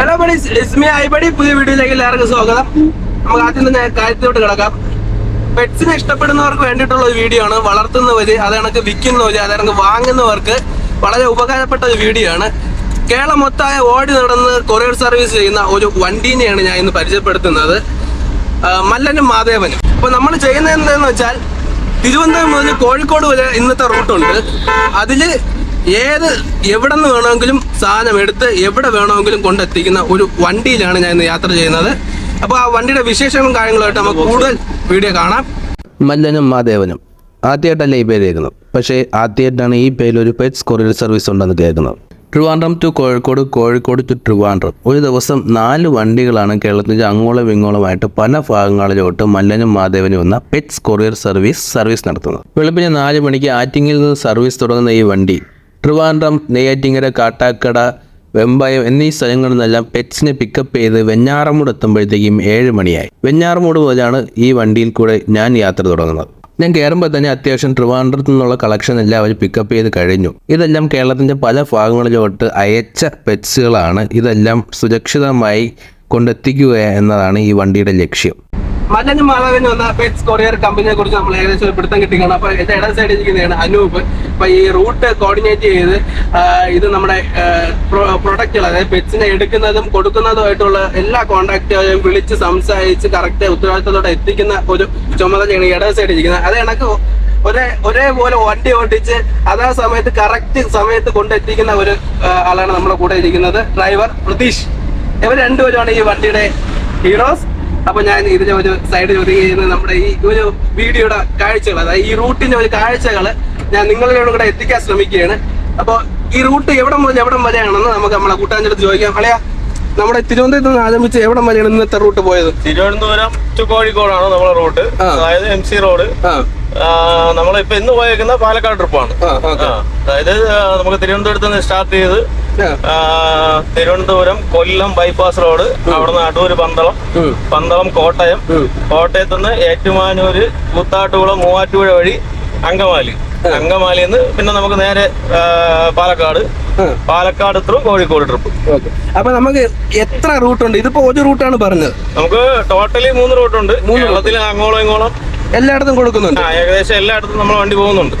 Hello buddy ഇസ്മി ഐബടി പുതിയ വീഡിയോയിലേക്ക് എല്ലാവർക്കും സ്വാഗതം. നമുക്ക് ആദ്യം തന്നെ കാര്യത്തിലോട്ട് കിടക്കാം. പെറ്റ്സിനെ ഇഷ്ടപ്പെടുന്നവർക്ക് വേണ്ടിയിട്ടുള്ള ഒരു വീഡിയോ ആണ്. വളർത്തുന്നവര് അത് കണക്ക് വിൽക്കുന്നവര് അത് കണക്ക് വാങ്ങുന്നവർക്ക് വളരെ ഉപകാരപ്പെട്ട ഒരു വീഡിയോ ആണ്. കേരളം മൊത്തമായ ഓടി നടന്ന് കൊറിയർ സർവീസ് ചെയ്യുന്ന ഒരു വണ്ടീനെയാണ് ഞാൻ ഇന്ന് പരിചയപ്പെടുത്തുന്നത്. മല്ലനും മാധേവനും. അപ്പൊ നമ്മൾ ചെയ്യുന്നത് എന്താന്ന് വെച്ചാൽ തിരുവനന്തപുരം മുതൽ കോഴിക്കോട് വരെ ഇന്നത്തെ റൂട്ടുണ്ട്. അതിൽ ഏത് എവിടെ നിന്ന് വേണമെങ്കിലും സാധനം എടുത്ത് എവിടെ വേണമെങ്കിലും കൊണ്ടെത്തിക്കുന്ന ഒരു വണ്ടിയിലാണ് ഞാൻ ഇന്ന് യാത്ര ചെയ്യുന്നത്. അപ്പോൾ ആ വണ്ടിയുടെ വിശേഷങ്ങളും കാര്യങ്ങളുമായിട്ട് നമുക്ക് കൂടുതൽ വീഡിയോ കാണാം. മല്ലനും മാദേവനും ആദ്യമായിട്ടല്ല ഈ പേര് കേൾക്കുന്നത്. പക്ഷേ ആദ്യമായിട്ടാണ് ഈ പേരിൽ ഒരു പെറ്റ്സ് കൊറിയർ സർവീസ് ഉണ്ടെന്ന് കേൾക്കുന്നത്. Trivandrum to Kozhikode Kozhikode to Trivandrum. ഒരു ദിവസം നാല് വണ്ടികളാണ് കേരളത്തിന്റെ അങ്ങോളം ഇങ്ങോളമായിട്ട് പല ഭാഗങ്ങളിലോട്ട് മല്ലനും മാധവനും എന്ന പെറ്റ്സ് കൊറിയർ സർവീസ് സർവീസ് നടത്തുന്നത്. വെളുപ്പിന് നാല് മണിക്ക് ആറ്റിങ്ങിൽ നിന്ന് സർവീസ് തുടങ്ങുന്ന ഈ വണ്ടി ട്രിവാൻഡ്രം നെയ്യാറ്റിങ്ങര കാട്ടാക്കട വെമ്പായം എന്നീ സ്ഥലങ്ങളിൽ നിന്നെല്ലാം പെറ്റ്സിനെ പിക്കപ്പ് ചെയ്ത് വെഞ്ഞാറമൂട് എത്തുമ്പോഴത്തേക്കും ഏഴ് മണിയായി. വെഞ്ഞാറമൂട് മുതലാണ് ഈ വണ്ടിയിൽ കൂടെ ഞാൻ യാത്ര തുടങ്ങുന്നത്. ഞാൻ കയറുമ്പോൾ തന്നെ അത്യാവശ്യം ട്രിവാൻഡ്രത്തു നിന്നുള്ള കളക്ഷൻ എല്ലാം അവർ പിക്കപ്പ് ചെയ്ത് കഴിഞ്ഞു. ഇതെല്ലാം കേരളത്തിന്റെ പല ഭാഗങ്ങളിലോട്ട് അയച്ച പെറ്റ്സുകളാണ് ഇതെല്ലാം സുരക്ഷിതമായി കൊണ്ടെത്തിക്കുക എന്നതാണ് ഈ വണ്ടിയുടെ ലക്ഷ്യം. മല്ലനും മാതാവിന് വന്ന പെറ്റ്സ് കൊറിയർ കമ്പനിയെ കുറിച്ച് നമ്മൾ ഏകദേശം ഒരു പിടുത്തം കിട്ടിക്കണം അപ്പൊ എന്റെ ഇട സൈഡിൽ ഇരിക്കുന്നതാണ് അനൂപ്. അപ്പൊ ഈ റൂട്ട് കോർഡിനേറ്റ് ചെയ്ത് ഇത് നമ്മുടെ പ്രൊഡക്റ്റുകൾ അതായത് പെറ്റ്സിനെ എടുക്കുന്നതും കൊടുക്കുന്നതുമായിട്ടുള്ള എല്ലാ കോൺടാക്റ്റുകളെയും വിളിച്ച് സംസാരിച്ച് കറക്റ്റ് ഉത്തരവാദിത്തത്തോടെ എത്തിക്കുന്ന ഒരു ചുമതലയാണ് ഇട സൈഡിൽ ഇരിക്കുന്നത്. അത് കണക്ക് ഒരേ ഒരേപോലെ വണ്ടി ഓടിച്ച് അതാ സമയത്ത് കറക്റ്റ് സമയത്ത് കൊണ്ടെത്തിക്കുന്ന ഒരു ആളാണ് നമ്മുടെ കൂടെ ഇരിക്കുന്നത്. ഡ്രൈവർ പ്രതീഷ്. ഇവർ രണ്ടുപേരുമാണ് ഈ വണ്ടിയുടെ ഹീറോസ് അപ്പൊ ഞാൻ ഇതിന്റെ ഒരു സൈഡിൽ ഒതുങ്ങിയിരുന്ന നമ്മുടെ ഈ ഒരു വീഡിയോയുടെ കാഴ്ചകൾ അതായത് ഈ റൂട്ടിന്റെ ഒരു കാഴ്ചകൾ ഞാൻ നിങ്ങളിലൂടെ കൂടെ എത്തിക്കാൻ ശ്രമിക്കുകയാണ്. അപ്പൊ ഈ റൂട്ട് എവിടെ മുതൽ എവിടം വരെയാണെന്ന് നമുക്ക് നമ്മളെ കൂട്ടാഞ്ചെടുത്ത് ചോദിക്കാം. അളയാ നമ്മുടെ തിരുവനന്തപുരത്ത് നിന്ന് ആരംഭിച്ച് എവിടം വരെയാണ് ഇന്നത്തെ റൂട്ട് പോയത്? തിരുവനന്തപുരം ടു കോഴിക്കോടാണ് നമ്മുടെ റൂട്ട്. അതായത് എം സി റോഡ് നമ്മളിപ്പോ ഇന്ന് പോയേക്കുന്ന പാലക്കാട് ട്രിപ്പാണ്. അതായത് നമുക്ക് തിരുവനന്തപുരത്ത് നിന്ന് സ്റ്റാർട്ട് ചെയ്ത് തിരുവനന്തപുരം കൊല്ലം ബൈപ്പാസ് റോഡ് അവിടുന്ന് അടൂര് പന്തളം പന്തളം കോട്ടയം. കോട്ടയത്ത് നിന്ന് ഏറ്റുമാനൂര് കൂത്താട്ടുകുളം മൂവാറ്റുപുഴ വഴി അങ്കമാലി. അങ്കമാലിയിൽ നിന്ന് പിന്നെ നമുക്ക് നേരെ പാലക്കാട് പാലക്കാട് ത്രൂ കോഴിക്കോട് ട്രിപ്പ്. അപ്പൊ നമുക്ക് എത്ര റൂട്ടുണ്ട്? ഇതിപ്പോ ഒരു റൂട്ടാണ് പറഞ്ഞത്. നമുക്ക് ടോട്ടലി മൂന്ന് റൂട്ടുണ്ട്. കേരളത്തിൽ അങ്ങോളം ഇങ്ങോളം എല്ലായിടത്തും കൊടുക്കുന്നുണ്ട്. ആ ഏകദേശം എല്ലായിടത്തും നമ്മൾ വണ്ടി പോകുന്നുണ്ട്.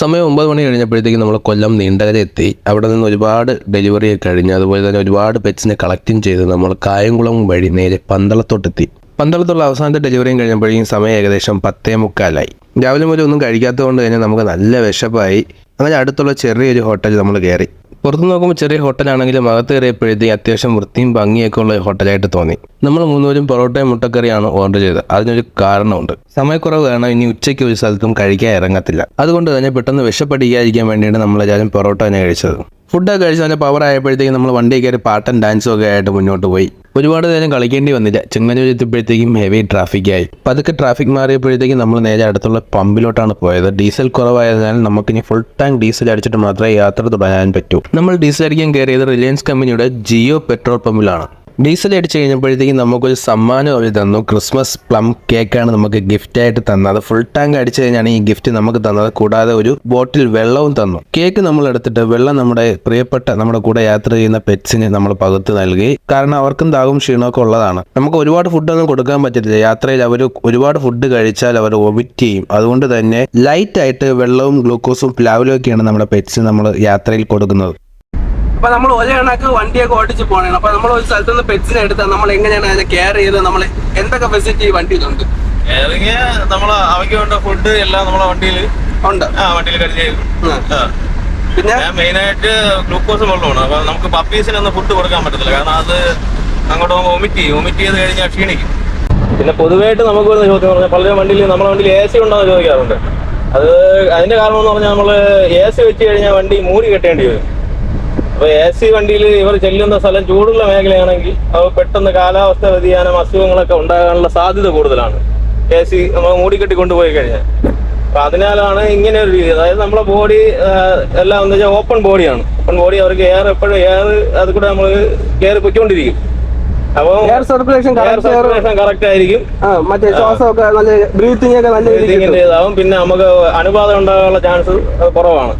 സമയം ഒമ്പത് മണി കഴിഞ്ഞപ്പോഴത്തേക്കും നമ്മൾ കൊല്ലം നീണ്ടകര എത്തി. അവിടെ നിന്ന് ഒരുപാട് ഡെലിവറി കഴിഞ്ഞ് അതുപോലെ തന്നെ ഒരുപാട് പെറ്റ്സിനെ കളക്റ്റും ചെയ്ത് നമ്മൾ കായംകുളം വഴി നേരെ പന്തളത്തോട്ടെത്തി. പന്തളത്തുള്ള അവസാനത്തെ ഡെലിവറിയും കഴിഞ്ഞപ്പോഴേക്കും സമയം ഏകദേശം പത്തേ മുക്കാലായി. രാവിലെ മുതൽ ഒന്നും കഴിക്കാത്തത് കൊണ്ട് തന്നെ നമുക്ക് നല്ല വിശപ്പായി. അങ്ങനെ അടുത്തുള്ള ചെറിയൊരു ഹോട്ടലിൽ നമ്മൾ കയറി. പുറത്ത് നോക്കുമ്പോൾ ചെറിയ ഹോട്ടലാണെങ്കിലും അകത്ത് കയറിയപ്പോഴത്തേക്ക് അത്യാവശ്യം വൃത്തിയും ഭംഗിയൊക്കെ ഉള്ള ഹോട്ടലായിട്ട് തോന്നി. നമ്മൾ മൂന്നുപേരും പൊറോട്ടയും മുട്ടക്കറിയാണ് ഓർഡർ ചെയ്തത്? അതിനൊരു കാരണമുണ്ട്. സമയക്കുറവ് കാരണം ഇനി ഉച്ചയ്ക്ക് ഒരു സ്ഥലത്തും കഴിക്കാൻ ഇറങ്ങത്തില്ല. അതുകൊണ്ട് തന്നെ പെട്ടെന്ന് വിശപ്പടിക്കാതിരിക്കാൻ വേണ്ടിയാണ് നമ്മളെല്ലാവരും പൊറോട്ട തന്നെ കഴിച്ചത്. ഫുഡൊക്കെ കഴിച്ച് നല്ല പവർ ആയപ്പോഴത്തേക്കും നമ്മൾ വണ്ടി കയറി പാട്ടും ഡാൻസും ഒക്കെ ആയിട്ട് മുന്നോട്ട് പോയി. ഒരുപാട് നേരം കളിക്കേണ്ടി വന്നില്ല. ചെങ്ങന്നൂർ എത്തിയപ്പോഴത്തേക്കും ഹെവി ട്രാഫിക്കായി പതുക്കെ ട്രാഫിക് മാറിയപ്പോഴത്തേക്കും നമ്മൾ നേരെ അടുത്തുള്ള പമ്പിലോട്ടാണ് പോയത്. ഡീസൽ കുറവായതിനാൽ നമുക്കിനി ഫുൾ ടാങ്ക് ഡീസൽ അടിച്ചിട്ട് മാത്രമേ യാത്ര തുടരാൻ പറ്റൂ. നമ്മൾ ഡീസൽ അടിക്കാൻ കയറിയത് റിലയൻസ് കമ്പനിയുടെ ജിയോ പെട്രോൾ പമ്പിലാണ്. ഡീസൽ അടിച്ച് കഴിഞ്ഞപ്പോഴത്തേക്കും നമുക്കൊരു സമ്മാനം അവർ തന്നു. ക്രിസ്മസ് പ്ലം കേക്കാണ് നമുക്ക് ഗിഫ്റ്റ് ആയിട്ട് തന്നത്. ഫുൾ ടാങ്ക് അടിച്ചു കഴിഞ്ഞാണ് ഈ ഗിഫ്റ്റ് നമുക്ക് തന്നത്. കൂടാതെ ഒരു ബോട്ടിൽ വെള്ളവും തന്നു. കേക്ക് നമ്മൾ എടുത്തിട്ട് വെള്ളം നമ്മുടെ പ്രിയപ്പെട്ട നമ്മുടെ കൂടെ യാത്ര ചെയ്യുന്ന പെറ്റ്സിന് നമ്മൾ പകുത്ത് നൽകി. കാരണം അവർക്കും ദാഹവും ക്ഷീണമൊക്കെ ഉള്ളതാണ്. നമുക്ക് ഒരുപാട് ഫുഡൊന്നും കൊടുക്കാൻ പറ്റത്തില്ല. യാത്രയിൽ അവർ ഒരുപാട് ഫുഡ് കഴിച്ചാൽ അവർ വൊമിറ്റ് ചെയ്യും. അതുകൊണ്ട് തന്നെ ലൈറ്റ് ആയിട്ട് വെള്ളവും ഗ്ലൂക്കോസും പ്ലാവിലും ഒക്കെയാണ് നമ്മുടെ പെറ്റ്സിന് നമ്മൾ യാത്രയിൽ കൊടുക്കുന്നത്. അപ്പൊ നമ്മൾ ഒരേ കണക്ക് വണ്ടിയൊക്കെ ഓടിച്ച് പോകണം. അപ്പൊ നമ്മൾ ഒരു സ്ഥലത്ത് നിന്ന് പെറ്റ്സിനെ എടുത്താൽ നമ്മൾ എങ്ങനെയാണ് അതിനെ കെയർ ചെയ്ത് നമ്മൾ എന്തൊക്കെ ഫെസിലിറ്റി ഈ വണ്ടിയിലുണ്ട് ഇറങ്ങിയ നമ്മൾ അവയ്ക്ക് വേണ്ട ഫുഡ് എല്ലാം നമ്മളെ വണ്ടിയിൽ ഉണ്ട്. ആ വണ്ടിയിൽ കരുതി ആ. പിന്നെ? മെയിൻ ആയിട്ട് ഗ്ലൂക്കോസ് വെള്ളമാണ്. അപ്പൊ നമുക്ക് പപ്പീസിനൊന്നും ഫുഡ് കൊടുക്കാൻ പറ്റത്തില്ല. കാരണം അത് അങ്ങോട്ട് വൊമിറ്റ് ചെയ്യും. വൊമിറ്റ് ചെയ്ത് കഴിഞ്ഞാൽ ക്ഷീണിക്കും. പിന്നെ പൊതുവായിട്ട് നമുക്ക് വരുന്ന ചോദ്യം പറഞ്ഞാൽ പലരും വണ്ടിയിൽ നമ്മളെ വണ്ടിയിൽ എ സി ഉണ്ടോ എന്ന് ചോദിക്കാറുണ്ട്. അത് അതിന്റെ കാരണം എന്ന് പറഞ്ഞാൽ നമ്മൾ എ സി വെച്ച് കഴിഞ്ഞാൽ വണ്ടി മൂടി കെട്ടേണ്ടി വരും. അപ്പൊ എ സി വണ്ടിയിൽ ഇവർ ചെല്ലുന്ന സ്ഥലം ചൂടുള്ള മേഖലയാണെങ്കിൽ അവ പെട്ടെന്ന് കാലാവസ്ഥ വ്യതിയാനം അസുഖങ്ങളൊക്കെ ഉണ്ടാകാനുള്ള സാധ്യത കൂടുതലാണ്. എ സി നമ്മൾ മൂടിക്കെട്ടി കൊണ്ടുപോയി കഴിഞ്ഞാൽ. അപ്പൊ അതിനാലാണ് ഇങ്ങനെ ഒരു രീതി. അതായത് നമ്മളെ ബോഡി എല്ലാം എന്താ വെച്ചാൽ ഓപ്പൺ ബോഡിയാണ്. ഓപ്പൺ ബോഡി അവർക്ക് എയർ എപ്പോഴും എയർ അത് കൂടെ നമ്മൾ കയറി പൊയ്ക്കൊണ്ടിരിക്കും. അപ്പോൾ എയർ സർക്കുലേഷൻ കറക്റ്റ് ആയിരിക്കും. മറ്റേ ശ്വാസമൊക്കെ നല്ല ബ്രീത്തിങ് ഒക്കെ നല്ല രീതിയിൽ പിന്നെ നമുക്ക് അണുബാധ ഉണ്ടാകാനുള്ള ചാൻസ് കുറവാണ്.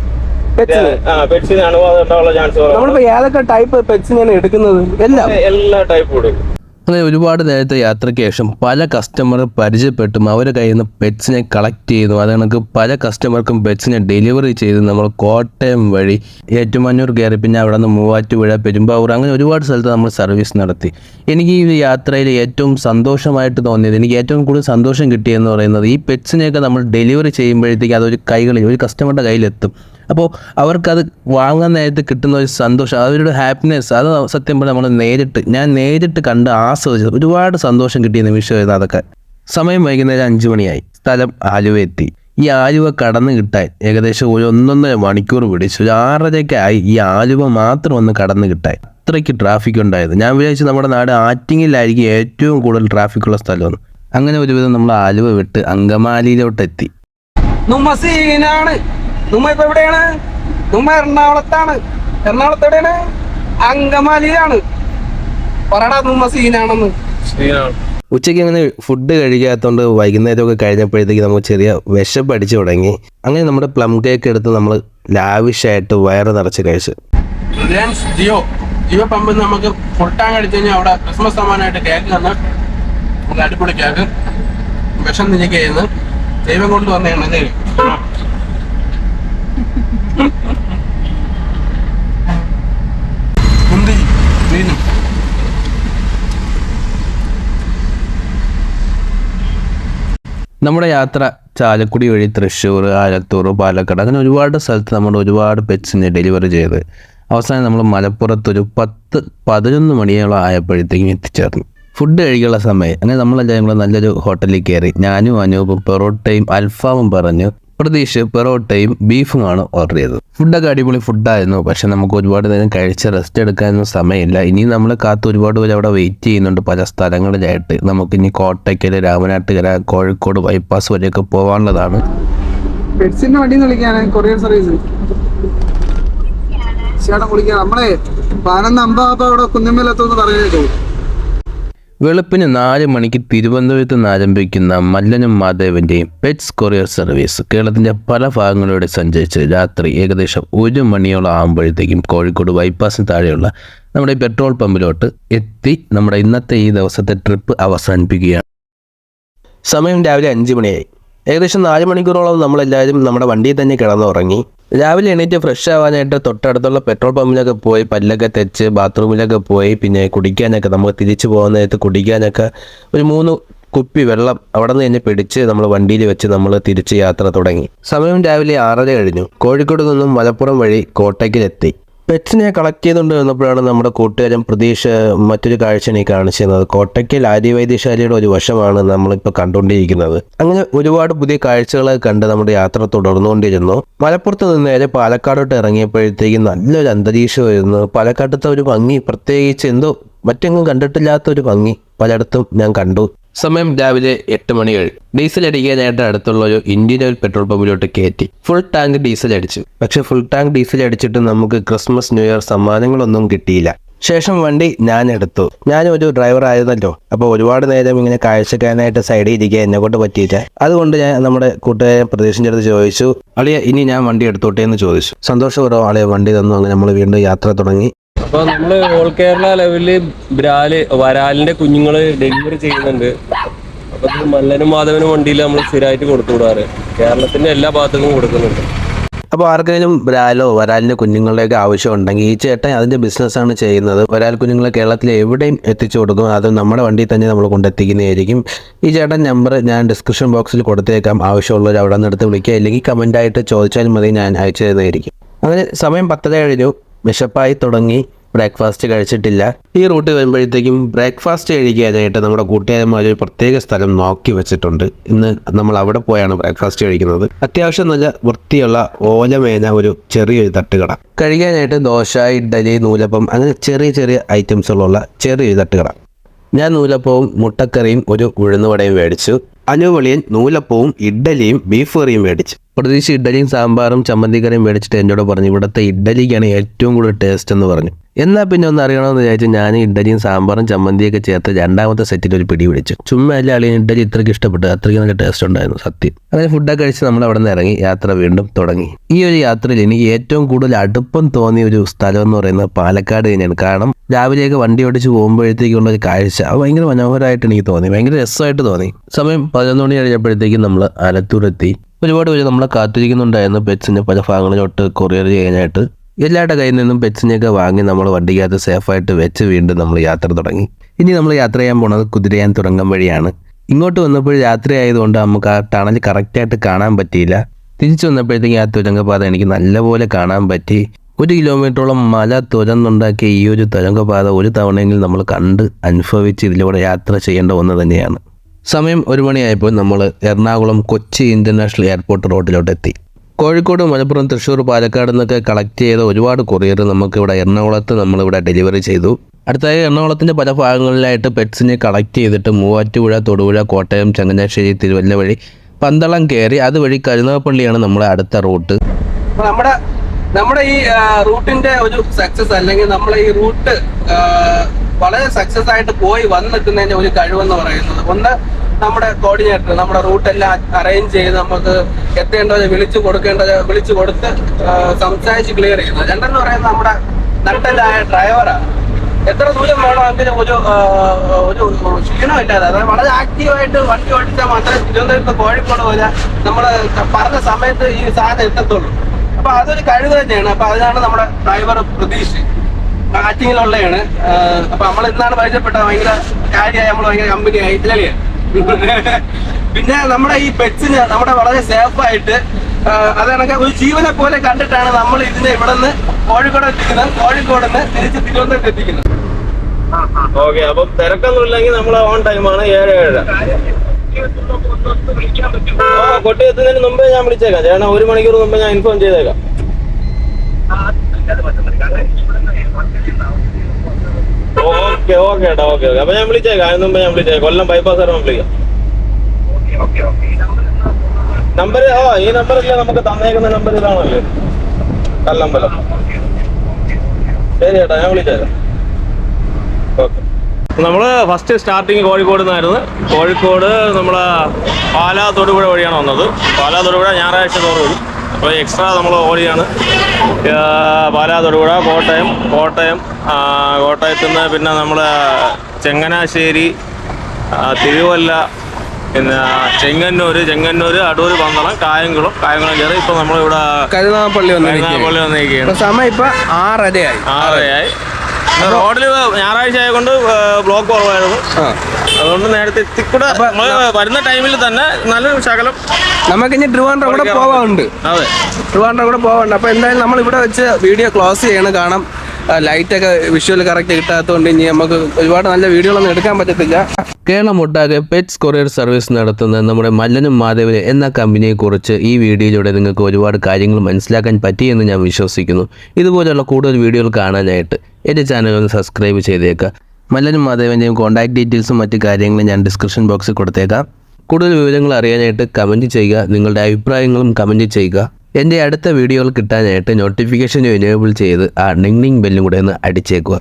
പെറ്റ്സിന് ആ പെറ്റ്സിന് അനുവാദം ഉണ്ടാവാനുള്ള ചാൻസ് നമ്മളിപ്പോ ഏതൊക്കെ ടൈപ്പ് പെറ്റ്സിനാണ് എടുക്കുന്നത്? എല്ലാം. എല്ലാ ടൈപ്പും കൊടുക്കും അങ്ങനെ ഒരുപാട് നേരത്തെ യാത്രയ്ക്ക് ശേഷം പല കസ്റ്റമർ പരിചയപ്പെട്ടും അവരുടെ കയ്യിൽ നിന്ന് പെറ്റ്സിനെ കളക്ട് ചെയ്തു അത് കണക്ക് പല കസ്റ്റമർക്കും പെറ്റ്സിനെ ഡെലിവറി ചെയ്ത് നമ്മൾ കോട്ടയം വഴി ഏറ്റുമാനൂർ കയറി പിന്നെ അവിടെ നിന്ന് മൂവാറ്റുപുഴ പെരുമ്പാവൂർ അങ്ങനെ ഒരുപാട് സ്ഥലത്ത് നമ്മൾ സർവീസ് നടത്തി. എനിക്ക് ഈ യാത്രയിൽ ഏറ്റവും സന്തോഷമായിട്ട് തോന്നിയത് എനിക്ക് ഏറ്റവും കൂടുതൽ സന്തോഷം കിട്ടിയെന്ന് പറയുന്നത് ഈ പെറ്റ്സിനെയൊക്കെ നമ്മൾ ഡെലിവറി ചെയ്യുമ്പോഴത്തേക്ക് അതൊരു കൈകളിൽ ഒരു കസ്റ്റമറുടെ കയ്യിലെത്തും. അപ്പോൾ അവർക്കത് വാങ്ങാൻ നേരത്ത് കിട്ടുന്ന ഒരു സന്തോഷം അവരുടെ ഹാപ്പിനെസ് അത് സത്യം പറഞ്ഞാൽ നമ്മൾ നേരിട്ട് ഞാൻ നേരിട്ട് കണ്ട് ആസ്വദിച്ചത് ഒരുപാട് സന്തോഷം കിട്ടിയ നിമിഷമായിരുന്നു അതൊക്കെ. സമയം വൈകുന്നേരം അഞ്ച് മണിയായി സ്ഥലം ആലുവ എത്തി. ഈ ആലുവ കടന്നു കിട്ടാൻ ഏകദേശം ഒരു ഒന്നൊന്നര മണിക്കൂർ പിടിച്ചു ഒരു ആറരയ്ക്ക് ആയി ഈ ആലുവ മാത്രം ഒന്ന് കടന്നു കിട്ടാൻ. അത്രയ്ക്ക് ട്രാഫിക് ഉണ്ടായിരുന്നു. ഞാൻ വിചാരിച്ചു നമ്മുടെ നാട് ആറ്റിങ്ങിലായിരിക്കും ഏറ്റവും കൂടുതൽ ട്രാഫിക് ഉള്ള സ്ഥലമെന്ന്. അങ്ങനെ ഒരുവിധം നമ്മൾ ആലുവ വിട്ട് അങ്കമാലിയിലോട്ട് എത്തി നുമ്മ ഇപ്പൊ എവിടെയാണ്? നുമ്മ എറണാകുളത്താണ്. എറണാകുളത്ത് എവിടെയാണ്? അങ്കമാലിയിലാണ്. പറടാ നുമ്മ സീനാണെന്ന്. ഉച്ചയ്ക്ക് അങ്ങനെ ഫുഡ് കഴിക്കാത്തതുകൊണ്ട് വൈകുന്നേരമൊക്കെ കഴിഞ്ഞപ്പോഴത്തേക്ക് നമുക്ക് ചെറിയ വിശപ്പ് അടിച്ചു തുടങ്ങി. അങ്ങനെ നമ്മുടെ പ്ലം കേക്ക് എടുത്ത് നമ്മൾ ലാവിഷായിട്ട് വയറ് നിറച്ച് കഴിച്ചു. റിലയൻസ് ജിയോ. ജിയോ പമ്പിൽ നിന്ന് നമുക്ക് ഫുൾ ടാങ്ക് അടിച്ചു കഴിഞ്ഞാൽ അവിടെ ക്രിസ്മസ് സമ്മാനമായിട്ട് കേക്ക് തന്ന്. അടിപൊളി കേക്ക് വിഷം നിൽക്കുന്നു ദൈവം കൊണ്ട് വന്നതാണ് നമ്മുടെ യാത്ര ചാലക്കുടി വഴി തൃശ്ശൂർ ആലത്തൂർ പാലക്കാട് അങ്ങനെ ഒരുപാട് സ്ഥലത്ത് നമ്മൾ ഒരുപാട് പെറ്റ്സിനെ ഡെലിവറി ചെയ്ത് അവസാനം നമ്മൾ മലപ്പുറത്ത് ഒരു പത്ത് പതിനൊന്ന് മണിയോളം ആയപ്പോഴത്തേക്കും എത്തിച്ചേർന്നു. ഫുഡ് കഴിക്കാനുള്ള സമയം. അങ്ങനെ നമ്മളെല്ലാം കൂടെ നല്ലൊരു ഹോട്ടലിൽ കയറി. ഞാനും അനൂപും പൊറോട്ടയും അൽഫാമും പറഞ്ഞു പ്രതീക്ഷ ബീഫും ആണ് ഓർഡർ ചെയ്തത്. ഫുഡൊക്കെ അടിപൊളി ഫുഡായിരുന്നു. പക്ഷെ നമുക്ക് ഒരുപാട് നേരം കഴിച്ച് റെസ്റ്റ് എടുക്കാനൊന്നും സമയമില്ല. ഇനി നമ്മൾ കാത്ത് ഒരുപാട് പേര് അവിടെ വെയിറ്റ് ചെയ്യുന്നുണ്ട്. പല സ്ഥലങ്ങളിലായിട്ട്. നമുക്ക് ഇനി കോട്ടയ്ക്കൽ രാമനാട്ടുകര കോഴിക്കോട് ബൈപ്പാസ് വരെയൊക്കെ പോകാനുള്ളതാണ് കൊറിയർ സർവീസ് നമ്മളെ പതിനൊന്ന് അമ്പാപ്പ അവിടെ കുന്നമ്മയിലെത്തുമെന്ന് പറയുന്നത് വെളുപ്പിന് നാല് മണിക്ക് തിരുവനന്തപുരത്ത് നിന്ന് ആരംഭിക്കുന്ന മല്ലനും മാധവന്റെയും പെറ്റ്സ് കൊറിയർ സർവീസ് കേരളത്തിന്റെ പല ഭാഗങ്ങളിലൂടെ സഞ്ചരിച്ച് രാത്രി ഏകദേശം ഒരു മണിയോളം ആകുമ്പോഴത്തേക്കും കോഴിക്കോട് ബൈപ്പാസിന് താഴെയുള്ള നമ്മുടെ പെട്രോൾ പമ്പിലോട്ട് എത്തി നമ്മുടെ ഇന്നത്തെ ഈ ദിവസത്തെ ട്രിപ്പ് അവസാനിപ്പിക്കുകയാണ്. സമയം രാവിലെ അഞ്ച് മണിയായി. ഏകദേശം നാല് മണിക്കൂറോളം നമ്മളെല്ലാവരും നമ്മുടെ വണ്ടിയിൽ തന്നെ കിടന്നുറങ്ങി. രാവിലെ എണീറ്റ് ഫ്രഷ് ആവാനായിട്ട് തൊട്ടടുത്തുള്ള പെട്രോൾ പമ്പിലൊക്കെ പോയി പല്ലൊക്കെ തെച്ച് ബാത്റൂമിലൊക്കെ പോയി പിന്നെ കുടിക്കാനൊക്കെ നമുക്ക് തിരിച്ചു പോകുന്ന നേരത്ത് കുടിക്കാനൊക്കെ ഒരു മൂന്ന് കുപ്പി വെള്ളം അവിടെ നിന്ന് തന്നെ പിടിച്ച് നമ്മൾ വണ്ടിയിൽ വെച്ച് നമ്മൾ തിരിച്ച് യാത്ര തുടങ്ങി. സമയം രാവിലെ ആറര കഴിഞ്ഞു. കോഴിക്കോട് നിന്നും മലപ്പുറം വഴി കോട്ടയ്ക്കിലെത്തി. പെറ്റ്സിനെ കളക്ട് ചെയ്തുകൊണ്ട് വന്നപ്പോഴാണ് നമ്മുടെ കൂട്ടുകാരൻ പ്രതീക്ഷ മറ്റൊരു കാഴ്ച എനിക്ക് കാണിച്ചു തന്നത് കോട്ടയ്ക്കൽ ആര്യവൈദ്യശാലയുടെ ഒരു വശമാണ് നമ്മളിപ്പോൾ കണ്ടുകൊണ്ടിരിക്കുന്നത്. അങ്ങനെ ഒരുപാട് പുതിയ കാഴ്ചകൾ കണ്ട് നമ്മുടെ യാത്ര തുടർന്നുകൊണ്ടിരുന്നു. മലപ്പുറത്ത് നിന്ന് നേരെ പാലക്കാടോട്ട് ഇറങ്ങിയപ്പോഴത്തേക്കും നല്ലൊരു അന്തരീക്ഷമായിരുന്നു പാലക്കാട്ടത്തെ ഒരു ഭംഗി പ്രത്യേകിച്ച് എന്തോ മറ്റെങ്ങും കണ്ടിട്ടില്ലാത്ത ഒരു ഭംഗി പലയിടത്തും ഞാൻ കണ്ടു. സമയം രാവിലെ എട്ട് മണി കഴിഞ്ഞു ഡീസൽ അടിക്കാനായിട്ട് അടുത്തുള്ള ഒരു ഇന്ത്യൻ ഓയിൽ പെട്രോൾ പമ്പിലോട്ട് കയറ്റി ഫുൾ ടാങ്ക് ഡീസൽ അടിച്ചു. പക്ഷെ ഫുൾ ടാങ്ക് ഡീസൽ അടിച്ചിട്ട് നമുക്ക് ക്രിസ്മസ് ന്യൂ ഇയർ സമ്മാനങ്ങളൊന്നും കിട്ടിയില്ല. ശേഷം വണ്ടി ഞാൻ എടുത്തു. ഞാൻ ഒരു ഡ്രൈവർ ആയിരുന്നല്ലോ. അപ്പോൾ ഒരുപാട് നേരം ഇങ്ങനെ കാഴ്ചക്കാനായിട്ട് സൈഡിൽ ഇരിക്കുക എന്നെ കൊണ്ട് പറ്റിയിട്ട് അതുകൊണ്ട് ഞാൻ നമ്മുടെ കൂട്ടുകാരൻ പ്രതീക്ഷിന്റെ അടുത്ത് ചോദിച്ചു അളിയ ഇനി ഞാൻ വണ്ടി എടുത്തോട്ടെ? എന്ന് ചോദിച്ചു. സന്തോഷപൂർവം അളിയ വണ്ടി തന്നു. അങ്ങനെ നമ്മൾ വീണ്ടും യാത്ര തുടങ്ങി. അപ്പൊ നമ്മൾ ഓൾ കേരള ലെവലിൽ ബ്രാൽ വരാലിന്റെ കുഞ്ഞുങ്ങൾ ഡെലിവറി ചെയ്യുന്നുണ്ട്. അപ്പൊ മല്ലനും മാധവനും വണ്ടിയിൽ നമ്മൾ സ്ഥിരമായിട്ട് കൊടുത്തു വിടാറ്. കേരളത്തിന്റെ എല്ലാ ഭാഗത്തും കൊടുക്കുന്നുണ്ട്. അപ്പോൾ ആർക്കെങ്കിലും ബ്രാലോ വരാലിന്റെ കുഞ്ഞുങ്ങളുടെയൊക്കെ ആവശ്യം ഉണ്ടെങ്കിൽ ഈ ചേട്ടൻ അതിന്റെ ബിസിനസ്സാണ് ചെയ്യുന്നത്. വരാൽ കുഞ്ഞുങ്ങളെ കേരളത്തിൽ എവിടെയും എത്തിച്ചു കൊടുക്കും. അത് നമ്മുടെ വണ്ടി തന്നെ നമ്മൾ കൊണ്ടെത്തിക്കുന്നതായിരിക്കും. ഈ ചേട്ടൻ നമ്പർ ഞാൻ ഡിസ്ക്രിപ്ഷൻ ബോക്സിൽ കൊടുത്തേക്കാം. ആവശ്യമുള്ളവർ അവിടെ നിന്ന് എടുത്ത് വിളിക്കുക. അല്ലെങ്കിൽ കമന്റായിട്ട് ചോദിച്ചാലും മതി ഞാൻ അയച്ചു തരുന്നതായിരിക്കും. അങ്ങനെ സമയം പത്തര കഴിഞ്ഞു വിശപ്പായി തുടങ്ങി. ബ്രേക്ക്ഫാസ്റ്റ് കഴിച്ചിട്ടില്ല. ഈ റൂട്ട് വരുമ്പോഴത്തേക്കും ബ്രേക്ക്ഫാസ്റ്റ് കഴിക്കാനായിട്ട് നമ്മുടെ കൂട്ടുകാരന്മാർ ഒരു പ്രത്യേക സ്ഥലം നോക്കി വെച്ചിട്ടുണ്ട്. ഇന്ന് നമ്മൾ അവിടെ പോയാണ് ബ്രേക്ക്ഫാസ്റ്റ് കഴിക്കുന്നത്. അത്യാവശ്യം നല്ല വൃത്തിയുള്ള ഓലമേന ഒരു ചെറിയൊരു തട്ടുകട. കഴിക്കാനായിട്ട് ദോശ ഇഡ്ഡലി നൂലപ്പം അങ്ങനെ ചെറിയ ചെറിയ ഐറ്റംസുകളുള്ള ചെറിയൊരു തട്ടുകട. ഞാൻ നൂലപ്പവും മുട്ടക്കറിയും ഒരു ഉഴുന്നുവടയും മേടിച്ചു. അനുവളിയൻ നൂലപ്പവും ഇഡ്ഡലിയും ബീഫ് കറിയും മേടിച്ചു. പ്രതീക്ഷ ഇഡ്ഡലിയും സാമ്പാറും ചമ്മന്തിക്കറിയും മേടിച്ചിട്ട് എന്നോട് പറഞ്ഞു ഇവിടുത്തെ ഇഡ്ഡലിക്കാണ് ഏറ്റവും കൂടുതൽ ടേസ്റ്റ് എന്ന് പറഞ്ഞു. എന്നാൽ പിന്നെ ഒന്ന് അറിയണമെന്ന് വിചാരിച്ച് ഞാൻ ഇഡ്ഡലിയും സാമ്പാറും ചമ്മന്തിയൊക്കെ ചേർത്ത് രണ്ടാമത്തെ സെറ്റിൽ ഒരു പിടി പിടിച്ചു. ചുമ്മാ അല്ല അളിയൻ ഇഡ്ഡലി ഇത്രയ്ക്ക് ഇഷ്ടപ്പെട്ടു അത്രയ്ക്ക് നല്ല ടേസ്റ്റ് ഉണ്ടായിരുന്നു സത്യം. അങ്ങനെ ഫുഡൊക്കെ കഴിച്ച് നമ്മൾ അവിടെ നിന്ന് ഇറങ്ങി യാത്ര വീണ്ടും തുടങ്ങി. ഈ ഒരു യാത്രയിൽ എനിക്ക് ഏറ്റവും കൂടുതൽ അടുപ്പം തോന്നിയ ഒരു സ്ഥലം എന്ന് പറയുന്നത് പാലക്കാട് തന്നെയാണ്. കാരണം രാവിലെയൊക്കെ വണ്ടി ഓടിച്ച് പോകുമ്പോഴത്തേക്കുള്ള ഒരു കാഴ്ച അത് ഭയങ്കര മനോഹരമായിട്ട് എനിക്ക് തോന്നി ഭയങ്കര രസമായിട്ട് തോന്നി. സമയം പതിനൊന്ന് മണി കഴിഞ്ഞപ്പോഴത്തേക്കും നമ്മൾ ആലത്തൂരെത്തി. ഒരുപാട് പേര് നമ്മളെ കാത്തിരിക്കുന്നുണ്ടായിരുന്നു പെറ്റ്സിന്റെ പല ഭാഗങ്ങളിലോട്ട് കൊറിയർ ചെയ്യാനായിട്ട്. എല്ലാവരുടെ കയ്യിൽ നിന്നും പെറ്റ്സിനെയൊക്കെ വാങ്ങി നമ്മൾ വണ്ടിക്കകത്ത് സേഫായിട്ട് വെച്ച് വീണ്ടും നമ്മൾ യാത്ര തുടങ്ങി. ഇനി നമ്മൾ യാത്ര ചെയ്യാൻ പോണത് കുതിരയാൻ തുടങ്ങും വഴിയാണ്. ഇങ്ങോട്ട് വന്നപ്പോൾ രാത്രി ആയതുകൊണ്ട് നമുക്ക് ആ ടണൽ കറക്റ്റായിട്ട് കാണാൻ പറ്റിയില്ല. തിരിച്ചു വന്നപ്പോഴത്തേക്കും ആ തുരങ്കപാത എനിക്ക് നല്ലപോലെ കാണാൻ പറ്റി. ഒരു കിലോമീറ്ററോളം മല തുരന്നുണ്ടാക്കിയ ഈ ഒരു തുരങ്കപാത ഒരു തവണയെങ്കിലും നമ്മൾ കണ്ട് അനുഭവിച്ച് ഇതിലൂടെ യാത്ര ചെയ്യേണ്ട ഒന്ന് തന്നെയാണ്. സമയം ഒരു മണിയായപ്പോൾ നമ്മൾ എറണാകുളം കൊച്ചി ഇന്റർനാഷണൽ എയർപോർട്ട് റോഡിലോട്ട് എത്തി കോഴിക്കോട് മലപ്പുറം തൃശ്ശൂർ പാലക്കാട് നിന്നൊക്കെ കളക്ട് ചെയ്ത ഒരുപാട് കൊറിയർ നമുക്കിവിടെ എറണാകുളത്ത് നമ്മളിവിടെ ഡെലിവറി ചെയ്തു. അടുത്തായി എറണാകുളത്തിന്റെ പല ഭാഗങ്ങളിലായിട്ട് പെറ്റ്സിനെ കളക്ട് ചെയ്തിട്ട് മൂവാറ്റുപുഴ തൊടുപുഴ കോട്ടയം ചങ്ങനാശ്ശേരി തിരുവല്ല വഴി പന്തളം കയറി അതുവഴി കരുനാഗപ്പള്ളിയാണ് നമ്മുടെ അടുത്ത റൂട്ട്. നമ്മുടെ നമ്മുടെ ഈ റൂട്ടിന്റെ ഒരു സക്സസ് അല്ലെങ്കിൽ നമ്മളെ ഈ റൂട്ട് വളരെ സക്സസ് ആയിട്ട് പോയി വന്നെത്തുന്നതിന്റെ ഒരു കഴിവെന്ന് പറയുന്നത് ഒന്ന് നമ്മുടെ കോർഡിനേറ്റർ നമ്മുടെ റൂട്ട് എല്ലാം അറേഞ്ച് ചെയ്ത് നമുക്ക് എത്തേണ്ടത് വിളിച്ചു കൊടുക്കേണ്ടത് വിളിച്ചു കൊടുത്ത് സംസാരിച്ച് ക്ലിയർ ചെയ്യുന്നത്. രണ്ടെന്ന് പറയുന്നത് നമ്മുടെ നട്ടലായ ഡ്രൈവറാണ് എത്ര ദൂരം വേണമെങ്കിലും ഒരു ഒരു ക്ഷീണമില്ലാതെ അതായത് വളരെ ആക്റ്റീവായിട്ട് വണ്ടി ഓടിച്ചാൽ മാത്രമേ തിരുവനന്തപുരത്ത് കോഴിക്കോട് പോലെ നമ്മൾ പറഞ്ഞ സമയത്ത് ഈ സാധനം എത്തത്തുള്ളൂ. അപ്പൊ അതൊരു കഴിവ് തന്നെയാണ്. അപ്പൊ അതിനാണ് നമ്മുടെ ഡ്രൈവർ പ്രതീക്ഷ. ആറ്റിങ്ങിലുള്ളതാണ് അപ്പൊ നമ്മൾ ഇന്നാണ് പരിചയപ്പെട്ടത്. ഭയങ്കര കാര്യമായി നമ്മൾ ഭയങ്കര കമ്പനി ഇല്ലേ പിന്നെ നമ്മുടെ ഈ പെറ്റ്സിന് നമ്മുടെ വളരെ സേഫ് ആയിട്ട് അതാണെങ്കിൽ ഒരു ജീവനെ പോലെ കണ്ടിട്ടാണ് നമ്മൾ ഇതിനെ ഇവിടെ നിന്ന് കോഴിക്കോട് എത്തിക്കുന്നത്. കോഴിക്കോട് നിന്ന് തിരിച്ച് തിരുവനന്തപുരത്ത് എത്തിക്കുന്നത്. ഓക്കെ. അപ്പം തിരക്കൊന്നും ഇല്ലെങ്കിൽ നമ്മൾ ഓൺ ടൈമാണ് ഏഴ് ഏഴ് ആ കൊട്ടി എത്തുന്നതിന് മുമ്പേ ഞാൻ വിളിച്ചേക്കാം. ചേട്ടാ ഒരു മണിക്കൂർ മുമ്പ് ഞാൻ ഇൻഫോം ചെയ്തേക്കാം. ഓക്കെ ഓക്കെ ഏട്ടാ ഓക്കെ ഓക്കെ. അപ്പൊ ഞാൻ വിളിച്ചേക്കാം. അതിന് മുമ്പ് ഞാൻ വിളിച്ചേക്കാം. കൊല്ലം ബൈപ്പാസ് ആരോ വിളിക്കാം. നമ്പർ ആ ഈ നമ്പറില്ല നമുക്ക് തന്നേക്കുന്ന നമ്പർ ഇതാണല്ലേ കല്ലമ്പലം. ശരി ഏട്ടാ ഞാൻ വിളിച്ചേക്കാം. നമ്മൾ ഫസ്റ്റ് സ്റ്റാർട്ടിങ് കോഴിക്കോട് നിന്നായിരുന്നു. കോഴിക്കോട് നമ്മൾ പാലാ തൊടുപുഴ വഴിയാണ് വന്നത്. പാലാ തൊടുപുഴ ഞായറാഴ്ച തോറും വരും. അപ്പോൾ എക്സ്ട്രാ നമ്മൾ ഓടിയാണ് പാലാ തൊടുപുഴ കോട്ടയം കോട്ടയം കോട്ടയത്തു നിന്ന് പിന്നെ നമ്മൾ ചെങ്ങനാശ്ശേരി തിരുവല്ല പിന്നെ ചെങ്ങന്നൂർ ചെങ്ങന്നൂർ അടൂർ പന്തളം കായംകുളം കായംകുളം കയറി ഇപ്പൊ നമ്മളിവിടെ കരുനാഗപ്പള്ളി വന്നിരിക്കുകയാണ്. സമയം ഇപ്പൊ ആറരയായി. ആറരയായി. റോഡിൽ ഞായറാഴ്ച ആയതുകൊണ്ട് ബ്ലോക്ക് കുറവായിരുന്നു. അതുകൊണ്ട് നേരത്തെ എത്തിക്കൂടെ. വരുന്ന ടൈമിൽ തന്നെ നല്ലൊരു ശകലം നമുക്ക് ഇനി ട്രിവാൻഡ്രം കൂടെ പോവാറുണ്ട് അതെ. ട്രിവാൻഡ്രം കൂടെ പോവാറുണ്ട് അപ്പൊ എന്തായാലും നമ്മൾ ഇവിടെ വെച്ച് വീഡിയോ ക്ലോസ് ചെയ്യണം. കാരണം ലൈറ്റ് ഒക്കെ വിഷ്വൽ കറക്റ്റ് കിട്ടാത്തതുകൊണ്ട് ഇനി നമുക്ക് ഒരുപാട് നല്ല വീഡിയോകളൊന്നും എടുക്കാൻ പറ്റത്തില്ല. കേരളം ഒട്ടാകെ പെറ്റ്സ് കൊറിയർ സർവീസ് നടത്തുന്ന നമ്മുടെ മല്ലനും മാധവന് എന്ന കമ്പനിയെക്കുറിച്ച് ഈ വീഡിയോയിലൂടെ നിങ്ങൾക്ക് ഒരുപാട് കാര്യങ്ങൾ മനസ്സിലാക്കാൻ പറ്റിയെന്ന് ഞാൻ വിശ്വസിക്കുന്നു. ഇതുപോലെയുള്ള കൂടുതൽ വീഡിയോകൾ കാണാനായിട്ട് എന്റെ ചാനൽ ഒന്ന് സബ്സ്ക്രൈബ് ചെയ്തേക്കുക മല്ലനും മാധവന്റെയും കോൺടാക്ട് ഡീറ്റെയിൽസും മറ്റു കാര്യങ്ങളും ഞാൻ ഡിസ്ക്രിപ്ഷൻ ബോക്സിൽ കൊടുത്തേക്കാം. കൂടുതൽ വിവരങ്ങൾ അറിയാനായിട്ട് കമന്റ് ചെയ്യുക നിങ്ങളുടെ അഭിപ്രായങ്ങളും കമന്റ് ചെയ്യുക. എന്റെ അടുത്ത വീഡിയോകൾ കിട്ടാനായിട്ട് നോട്ടിഫിക്കേഷൻ എനേബിൾ ചെയ്ത് ആ ഡിങ് ബെല്ലും കൂടെ ഒന്ന് അടിച്ചേക്കുക.